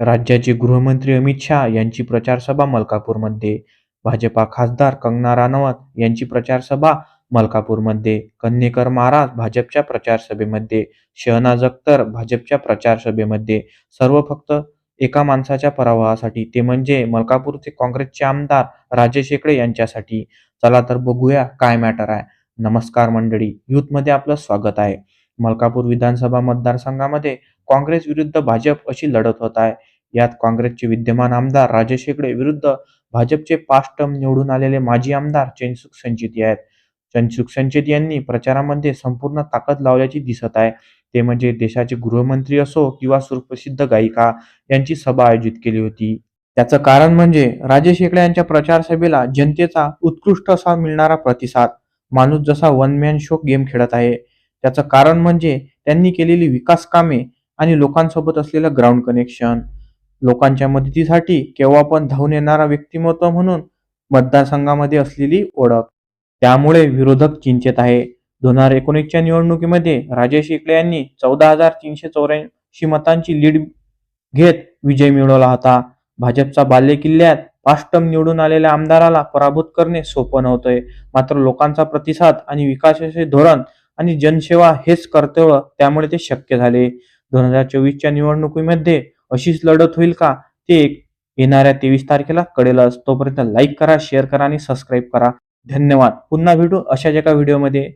राज्याचे गृहमंत्री अमित शहा यांची प्रचारसभा मलकापूरमध्ये. भाजपा खासदार कंगना राणावत यांची प्रचारसभा मलकापूरमध्ये. कन्नेकर महाराज भाजपच्या प्रचारसभेमध्ये. शहनाज अख्तर भाजपच्या प्रचारसभेमध्ये. सर्व फक्त एका माणसाच्या पराभवासाठी ते म्हणजे मलकापूरचे काँग्रेसचे आमदार राजेश शेकडे यांच्यासाठी. चला तर बघूया काय मॅटर आहे. नमस्कार मंडळी यूथमध्ये आपलं स्वागत आहे. मलकापूर विधानसभा मतदारसंघामध्ये काँग्रेस विरुद्ध भाजप अशी लढत होत आहे. यात काँग्रेसचे विद्यमान आमदार राजेश शेकडे विरुद्ध भाजपचे पाच टर्म निवडून आलेले माजी आमदार चैनसुख संचिती आहेत. चंचुक संचित यांनी प्रचारामध्ये संपूर्ण ताकद लावल्याची दिसत आहे. ते म्हणजे देशाचे गृहमंत्री असो किंवा सुप्रसिद्ध गायिका यांची सभा आयोजित केली होती. त्याचं कारण म्हणजे राजेश शेकडे यांच्या प्रचार सभेला जनतेचा उत्कृष्ट असा मिळणारा प्रतिसाद. माणूस जसा वन मॅन शो गेम खेळत आहे त्याचं कारण म्हणजे त्यांनी केलेली विकास कामे आणि लोकांसोबत असलेलं ग्राउंड कनेक्शन लोकांच्या मदतीसाठी केव्हा पण धावून येणारा व्यक्तिमत्व म्हणून मतदारसंघामध्ये असलेली ओळख. त्यामुळे विरोधक चिंतेत आहे. दोन हजार एकोणीसच्या निवडणुकीमध्ये राजेश शेकडे यांनी चौदा हजार तीनशे चौऱ्याऐंशी मतांची लीड घेत विजय मिळवला होता. भाजपचा बाल्य किल्ल्यात पाच टर्म निवडून आलेल्या आमदाराला पराभूत करणे सोपं नव्हतंय. मात्र लोकांचा प्रतिसाद आणि विकासाचे धोरण आणि जनसेवा हेच कर्तव्य त्यामुळे ते शक्य झाले. दोन हजार चोवीसच्या निवडणुकीमध्ये अशीच लढत होईल का? ते एक येणाऱ्या तेवीस तारखेला कळेलच तोपर्यंत लाईक करा शेअर करा आणि सबस्क्राईब करा. धन्यवाद. पुन्हा भेटू अशाच एका व्हिडिओमध्ये